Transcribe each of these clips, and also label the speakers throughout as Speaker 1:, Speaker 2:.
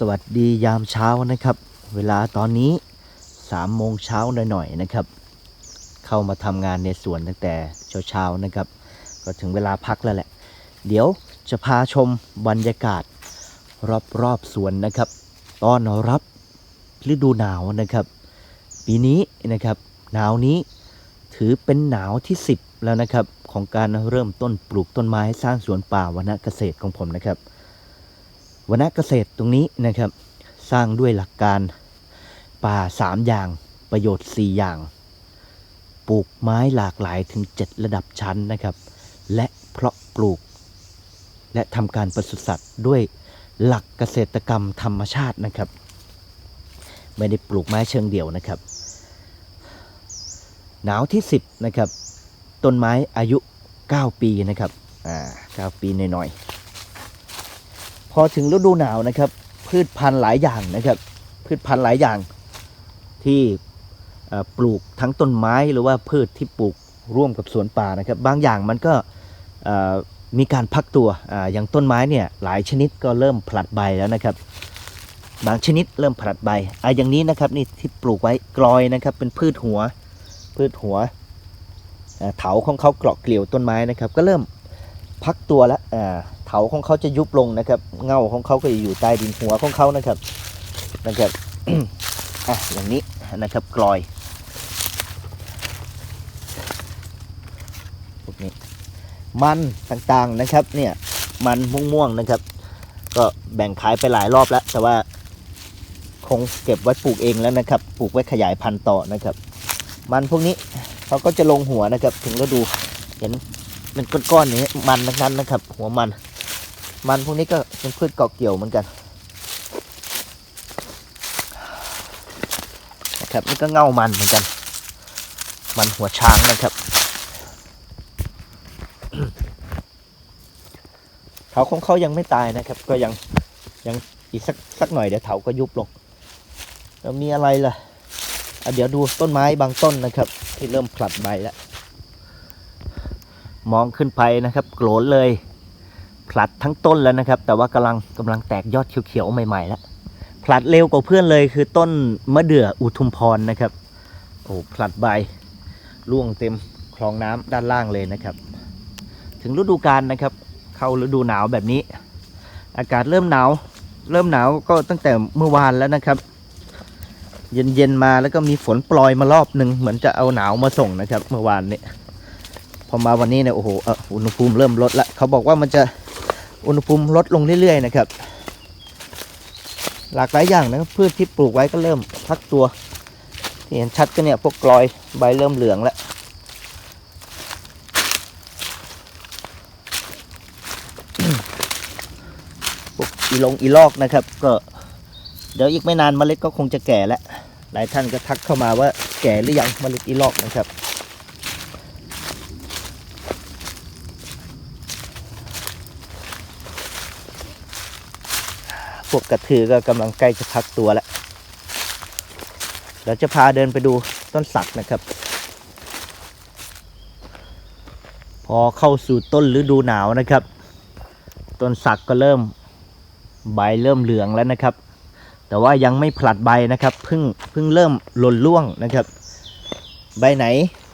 Speaker 1: สวัสดียามเช้านะครับ เวลาตอนนี้สามโมงเช้าหน่อยๆนะครับ เข้ามาทำงานในสวนตั้งแต่เช้าๆนะครับ ก็ถึงเวลาพักแล้วแหละ เดี๋ยวจะพาชมบรรยากาศรอบๆสวนนะครับต้อนรับฤดูหนาวนะครับ ปีนี้นะครับ หนาวนี้ถือเป็นหนาวที่ 10 แล้วนะครับ ของการเริ่มต้นปลูกต้นไม้สร้างสวนป่าวนาเกษตรของผมนะครับ วณเกษตรตรงนี้นะครับ สร้างด้วยหลักการป่า 3 อย่างประโยชน์ 4 อย่าง ปลูกไม้หลากหลายถึง 7 ระดับชั้นนะครับ และเพาะปลูก และทำการปศุสัตว์ด้วยหลักเกษตรกรรมธรรมชาตินะครับ ไม่ได้ปลูกไม้เชิงเดี่ยวนะครับ หนาวที่ 10นะครับต้นไม้อายุ 9 ปีนะครับอ่า9ปีหน่อยๆ พอถึงฤดูหนาวนะครับ พืชพันธุ์หลายอย่างนะครับ พืชพันธุ์หลายอย่างที่ปลูกทั้งต้นไม้หรือว่าพืชที่ปลูกร่วมกับสวนป่านะครับ บางอย่างมันก็มีการพักตัวออย่างต้นไม้เนี่ยหลายชนิดก็เริ่มผลัดใบแล้วนะครับ บางชนิดเริ่มผลัดใบอะอย่างนี้นะครับนี่ที่ปลูกไว้กลอยนะครับเป็นพืชหัวพืชหัวเถาของเขาเกาะเกลียวต้นไม้นะครับ ก็เริ่มพักตัวแล้ว เถาของเขาจะยุบลงนะครับ เงาของเขาก็จะอยู่ใต้ดินหัวของเขานะครับนะครับอะอย่างนี้นะครับกลอยพวกนี้มันต่างๆนะครับเนี่ยมันม่วงๆนะครับ ก็แบ่งขายไปหลายรอบแล้ว แต่ว่าคงเก็บไว้ปลูกเองแล้วนะครับ ปลูกไว้ขยายพันธุ์ต่อนะครับ มันพวกนี้เขาก็จะลงหัวนะครับ ถึงฤดูเห็นเป็นก้อนๆอย่างนี้มันทั้งนั้นนะครับ หัวมัน มันพวกนี้ก็เป็นพืชเกาะเกี่ยวเหมือนกันนะครับนี่ก็เง่ามันเหมือนกัน มันหัวช้างนะครับเถาของเขายังไม่ตายนะครับ ก็ยังยังอีกสักสักหน่อยเดี๋ยวเถาก็ยุบลงแล้วมีอะไรล่ะอะเดี๋ยวดูต้นไม้บางต้นนะครับ ที่เริ่มผลัดใบแล้ว มองขึ้นไปนะครับ โกรนเลย ผลัดทั้งต้นแล้วนะครับ แต่ว่ากำลังกำลังแตกยอดเขียวๆใหม่ๆแล้วผลัดเร็วกว่าเพื่อนเลยคือต้นมะเดื่ออุทุมพรนะครับโอ้ผลัดใบร่วงเต็มคลองน้ำด้านล่างเลยนะครับ ถึงฤดูกาลนะครับ เข้าฤดูหนาวแบบนี้ อากาศเริ่มหนาวเริ่มหนาวก็ตั้งแต่เมื่อวานแล้วนะครับ เย็นๆมาแล้วก็มีฝนโปรยมารอบหนึ่งเหมือนจะเอาหนาวมาส่งนะครับ เมื่อวานนี้พอมาวันนี้เนี่ยโอ้โหอุณหภูมิเริ่มลดล้วเขาบอกว่ามันจะ อุณหภูมิลดลงเรื่อยๆนะครับ หลากหลายอย่างนะครับพืชที่ปลูกไว้ก็เริ่มพักตัวที่เห็นชัดก็เนี่ยพวกกลอยใบเริ่มเหลืองแล้วพวกอีลงอีลอกนะครับ ก็เดี๋ยวอีกไม่นานเมล็ดก็คงจะแก่แล้ว หลายท่านก็ทักเข้ามาว่าแก่หรือยังเมล็ดอีลอกนะครับ วกกระถือก็กำลังใกล้จะพักตัวแล้วเดี๋ยวจะพาเดินไปดูต้นสักนะครับ พอเข้าสู่ต้นฤดูหนาวนะครับ ต้นสักก็เริ่มใบเริ่มเหลืองแล้วนะครับ แต่ว่ายังไม่ผลัดใบนะครับเพิ่งเพิ่งเริ่มหล่นร่วงนะครับ ใบไหน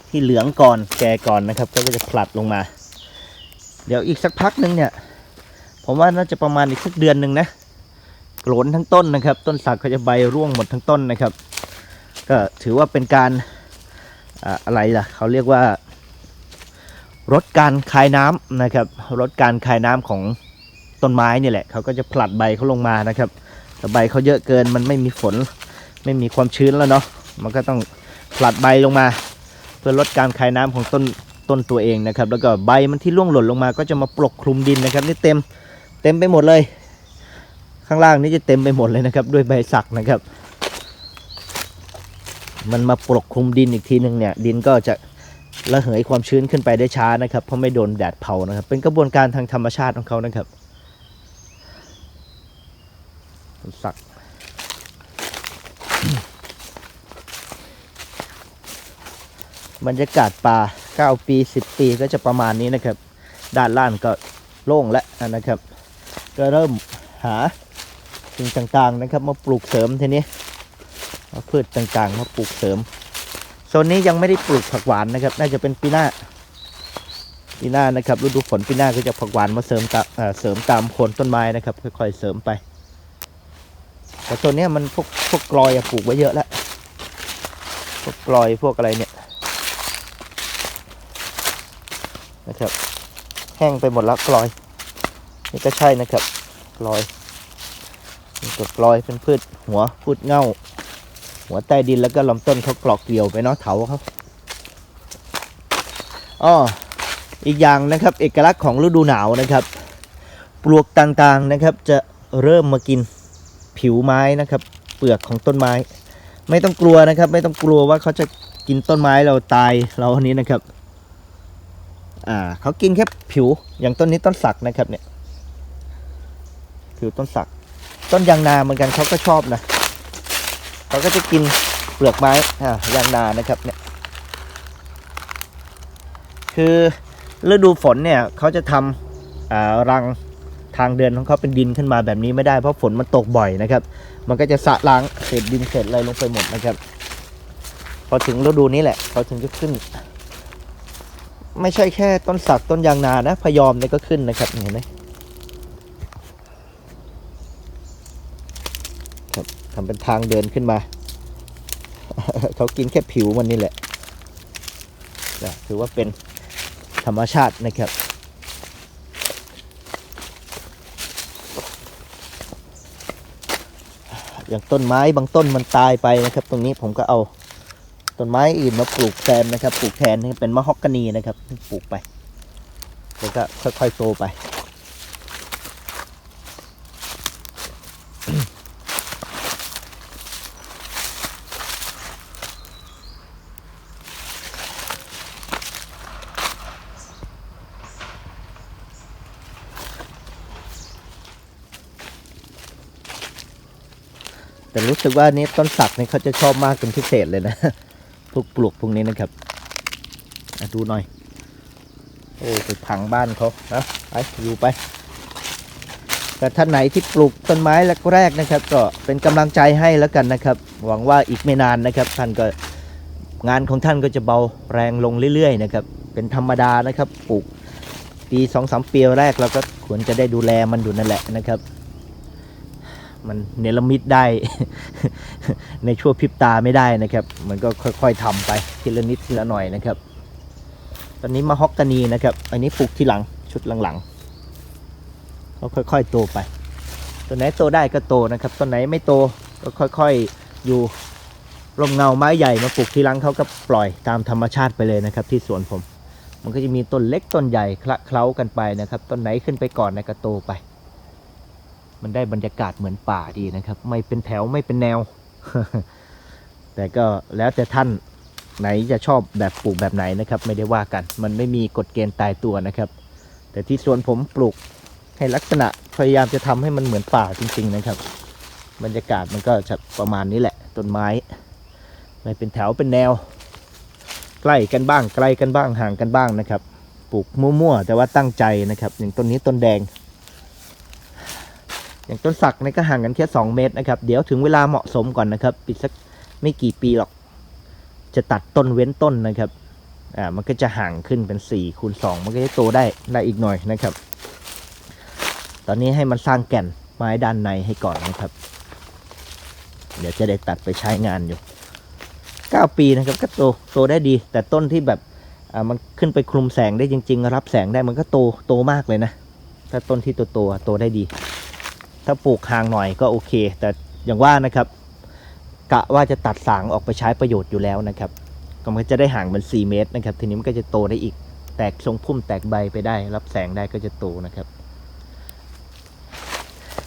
Speaker 1: ที่เหลืองก่อนแก่ก่อนนะครับ ก็จะผลัดลงมา เดี๋ยวอีกสักพักหนึ่งเนี่ย ผมว่าน่าจะประมาณอีกสักเดือนหนึ่งนะ โกรนทั้งต้นนะครับ ต้นสักเขาจะใบร่วงหมดทั้งต้นนะครับ ก็ถือว่าเป็นการอะไรล่ะเขาเรียกว่าลดการคายน้ำนะครับลดการคายน้ำของต้นไม้นี่แหละเขาก็จะผลัดใบเขาลงมานะครับแต่ใบเขาเยอะเกินมันไม่มีฝน ไม่มีความชื้นแล้วเนาะมันก็ต้องผลัดใบลงมา เพื่อลดการคายน้ำของต้นต้นตัวเองนะครับ แล้วก็ใบมันที่ร่วงหล่นลงมาก็จะมาปกคลุมดินนะครับ นี่เต็มเต็มไปหมดเลย ข้างล่างนี่จะเต็มไปหมดเลยนะครับ ด้วยใบสักนะครับ มันมาปกคลุมดินอีกทีหนึ่งเนี่ยดินก็จะระเหยความชื้นขึ้นไปได้ช้านะครับ เพราะไม่โดนแดดเผานะครับ เป็นกระบวนการทางธรรมชาติของเขานะครับสักบรรยากาศป่า 9 ปี 10 ปีก็จะประมาณนี้นะครับ ด้านล่างก็โล่งแล้วนะครับ ก็เริ่มหา สิ่งต่างๆนะครับ มาปลูกเสริมทีนี้เอาพืชต่างๆ มาปลูกเสริมโซนนี้ยังไม่ได้ปลูกผักหวานนะครับ น่าจะเป็นปีหน้าปีหน้านะครับฤดูฝนปีหน้าก็จะผักหวานมาเสริมตามเสริมตามโคนต้นไม้นะครับ ค่อยๆเสริมไปแต่โซนนี้มันพวกพวกกลอยปลูกไว้เยอะแล้วพวกกลอยพวกอะไรเนี่ยนะครับ แห้งไปหมดแล้วกลอย นี่ก็ใช่นะครับกลอย ก็กลอยเป็นพืชหัวพืชเง่า หัวใต้ดินแล้วก็ลำต้นเขากรอกเกี่ยวไปเนาะเถาเขาอ้ออีกอย่างนะครับ เอกลักษณ์ของฤดูหนาวนะครับ ปลวกต่างๆนะครับ จะเริ่มมากินผิวไม้นะครับ เปลือกของต้นไม้ ไม่ต้องกลัวนะครับ ไม่ต้องกลัวว่าเขาจะกินต้นไม้เราตายเราอันนี้นะครับอ่าเขากินแค่ผิวอย่างต้นนี้ต้นสักนะครับเนี่ยผิวต้นสัก ต้นยางนาเหมือนกันเขาก็ชอบนะเขาก็จะกินเปลือกไม้อ่ายางนานะครับเนี่ยคือฤดูฝนเนี่ยเขาจะทำอ่ารังทางเดินของเขาเป็นดินขึ้นมาแบบนี้ไม่ได้เพราะฝนมันตกบ่อยนะครับ มันก็จะสะล้างเศษดินเศษอะไรลงไปหมดนะครับ พอถึงฤดูนี้แหละเขาถึงจะขึ้น ไม่ใช่แค่ต้นสักต้นยางนานะพยอมเนี่ยก็ขึ้นนะครับเห็นไหมครับทำเป็นทางเดินขึ้นมา เขากินแค่ผิวมันนี่แหละนะถือว่าเป็นธรรมชาตินะครับ อย่างต้นไม้บางต้นมันตายไปนะครับ ตรงนี้ผมก็เอาต้นไม้อื่นมาปลูกแทนนะครับ ปลูกแทนให้เป็นมะฮอกกานีนะครับ ปลูกไป แล้วก็ค่อยๆโตไป แต่รู้สึกว่านี้ต้นสักเนี่ยเขาจะชอบมากเป็นพิเศษเลยนะพวกปลูกพวกนี้นะครับดูหน่อย โอ้ไปพังบ้านเขานะไปอยู่ไป แต่ท่านไหนที่ปลูกต้นไม้แรกๆนะครับ ก็เป็นกำลังใจให้แล้วกันนะครับ หวังว่าอีกไม่นานนะครับ ท่านก็งานของท่านก็จะเบาแรงลงเรื่อยๆนะครับ เป็นธรรมดานะครับ ปลูกปีสองสามปีแรกเราก็ควรจะได้ดูแลมันอยู่นั่นแหละนะครับ มันเนรมิตได้ ในชั่วพริบตาไม่ได้นะครับ มันก็ค่อย ๆทำไปทีละนิดทีละหน่อยนะครับ ตอนนี้มาฮอกกานีนะครับ อันนี้ปลูกที่หลังชุดหลังๆเขาค่อย ๆ โตไปตัวไหนโตได้ก็โตนะครับตัวไหนไม่โตก็ค่อยๆอยู่ร่มเงาไม้ใหญ่มาปลูกทีหลังเขาก็ปล่อยตามธรรมชาติไปเลยนะครับ ที่สวนผม มันก็จะมีต้นเล็กต้นใหญ่คละเคล้ากันไปนะครับต้นไหนขึ้นไปก่อนนะก็โตไป มันได้บรรยากาศเหมือนป่าดีนะครับ ไม่เป็นแถวไม่เป็นแนว แต่ก็แล้วแต่ท่านไหนจะชอบแบบปลูกแบบไหนนะครับ ไม่ได้ว่ากัน มันไม่มีกฎเกณฑ์ตายตัวนะครับ แต่ที่สวนผมปลูกให้ลักษณะพยายามจะทำให้มันเหมือนป่าจริง ๆนะครับ บรรยากาศมันก็จะประมาณนี้แหละต้นไม้ ไม่เป็นแถวเป็นแนว ใกล้กันบ้างไกลกันบ้างห่างกันบ้างนะครับ ปลูกมั่วๆแต่ว่าตั้งใจนะครับ อย่างต้นนี้ต้นแดง อย่างต้นสักเนี่ยก็ห่างกันแค่ 2 เมตรนะครับ เดี๋ยวถึงเวลาเหมาะสมก่อนนะครับปิดสักไม่กี่ปีหรอก จะตัดต้นเว้นต้นนะครับ อ่า มันก็จะห่างขึ้นเป็น4คูณ2มันก็จะโตได้ได้อีกหน่อยนะครับ ตอนนี้ให้มันสร้างแก่นไม้ด้านในให้ก่อนนะครับ เดี๋ยวจะได้ตัดไปใช้งานอยู่ 9 ปีนะครับก็โตโตได้ดี แต่ต้นที่แบบอ่ามันขึ้นไปคลุมแสงได้จริง ๆ รับแสงได้มันก็โตโตมากเลยนะ ถ้าต้นที่โตๆโตได้ดี ถ้าปลูกห่างหน่อยก็โอเค แต่อย่างว่านะครับ กะว่าจะตัดสางออกไปใช้ประโยชน์อยู่แล้วนะครับก็มันจะได้ห่างมัน 4 เมตรนะครับ ทีนี้มันก็จะโตได้อีก แตกทรงพุ่มแตกใบไปได้ รับแสงได้ก็จะโตนะครับ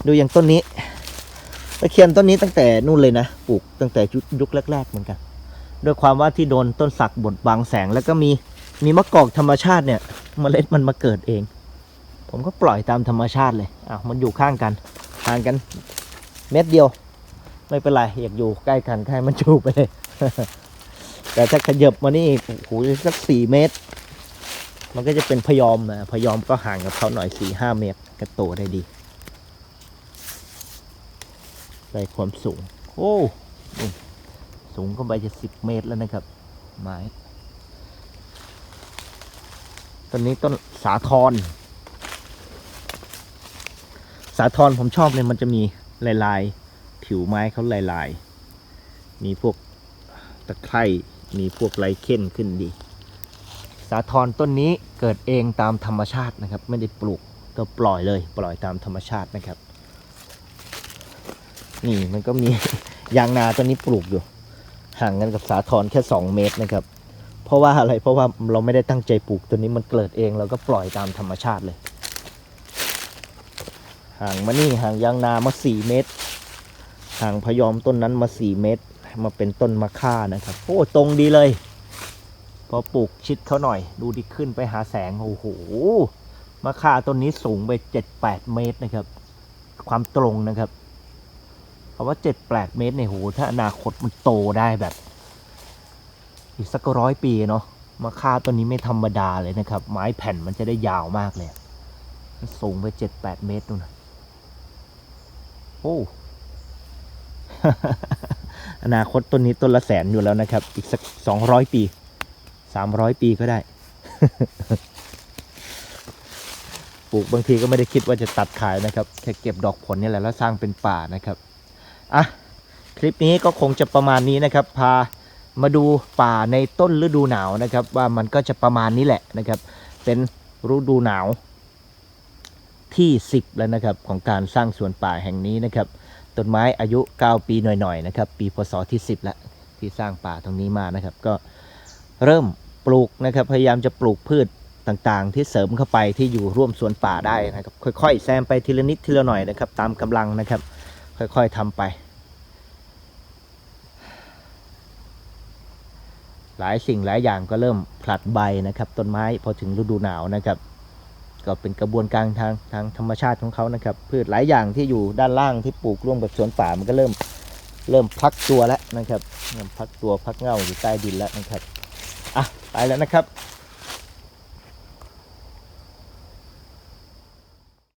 Speaker 1: ดูอย่างต้นนี้ตะเคียนต้นนี้ตั้งแต่นู่นเลยนะปลูกตั้งแต่ยุคแรก ๆ เหมือนกันด้วยความว่าที่โดนต้นสักบดบังแสงแล้วก็มีมีมะกอกธรรมชาติเนี่ยเมล็ดมันมาเกิดเอง ผมก็ปล่อยตามธรรมชาติเลยอ้าวมันอยู่ข้างกัน ห่างกันเม็ดเดียว ไม่เป็นไรอยากอยู่ใกล้กันใกล้มันจูบไปเลย แต่ถ้าขยับมานี่โอ้โหสักสี่เมตร มันก็จะเป็นพยอมนะพยอมก็ห่างกับเขาหน่อยสี่ห้าเมตรก็โตได้ดีได้ความสูง โอ้สูงเข้าไปจะสิบเมตรแล้วนะครับ ไม้ต้นนี้ต้นสาทร สาทรผมชอบเลยมันจะมีลายลายๆผิวไม้เขาลายลายๆ มีพวกตะไคร่มีพวกไรเค้นขึ้นดี สาทรต้นนี้เกิดเองตามธรรมชาตินะครับ ไม่ได้ปลูกก็ปล่อยเลย ปล่อยตามธรรมชาตินะครับ นี่มันก็มี ยางนาต้นนี้ปลูกอยู่ ห่างกันกับสาทรแค่ 2 เมตรนะครับ เพราะว่าอะไรเพราะว่าเราไม่ได้ตั้งใจปลูกตัวนี้มันเกิดเองเราก็ปล่อยตามธรรมชาติเลย ห่างมานี่ห่างยางนามา4เมตร ห่างพยอมต้นนั้นมา4เมตร มาเป็นต้นมะค่านะครับ โอ้ตรงดีเลยพอปลูกชิดเขาหน่อย ดูดิขึ้นไปหาแสง โอ้โหมะค่าต้นนี้สูงไป7-8เมตรนะครับ ความตรงนะครับเพราะว่า7-8เมตรเนี่ยโหถ้าอนาคตมันโตได้แบบ อีกสักร้อยปีเนาะมะค่าต้นนี้ไม่ธรรมดาเลยนะครับ ไม้แผ่นมันจะได้ยาวมากเลย สูงไป7-8เมตรนู่นนะ โอ้อนาคตต้นนี้ต้นละแสนอยู่แล้วนะครับ อีกสักสองร้อยปีสามร้อยปีก็ได้ ปลูกบางทีก็ไม่ได้คิดว่าจะตัดขายนะครับ แค่เก็บดอกผลนี่แหละแล้วสร้างเป็นป่านะครับ อะ คลิปนี้ก็คงจะประมาณนี้นะครับ พามาดูป่าในต้นฤดูหนาวนะครับ ว่ามันก็จะประมาณนี้แหละนะครับ เป็นฤดูหนาว ที่ 10 แล้วนะครับของการสร้างสวนป่าแห่งนี้นะครับต้นไม้อายุ 9 ปีหน่อยๆนะครับปีพศที่ 10แล้วที่สร้างป่าตรงนี้มานะครับก็เริ่มปลูกนะครับพยายามจะปลูกพืชต่างๆ ที่เสริมเข้าไปที่อยู่ร่วมสวนป่าได้นะครับค่อยๆแซมไปทีละนิดทีละหน่อยนะครับตามกำลังนะครับค่อยๆทำไป หลายสิ่งหลายอย่างก็เริ่มผลัดใบนะครับต้นไม้พอถึงฤดูหนาวนะครับ ก็เป็นกระบวนการทางทางธรรมชาติของเขานะครับพืชหลายอย่างที่อยู่ด้านล่างที่ปลูกร่วมกับสวนป่ามันก็เริ่มเริ่มพักตัวแล้วนะครับเริ่มพักตัวพักเง่าอยู่ใต้ดินแล้วนะครับอะไปแล้วนะครับ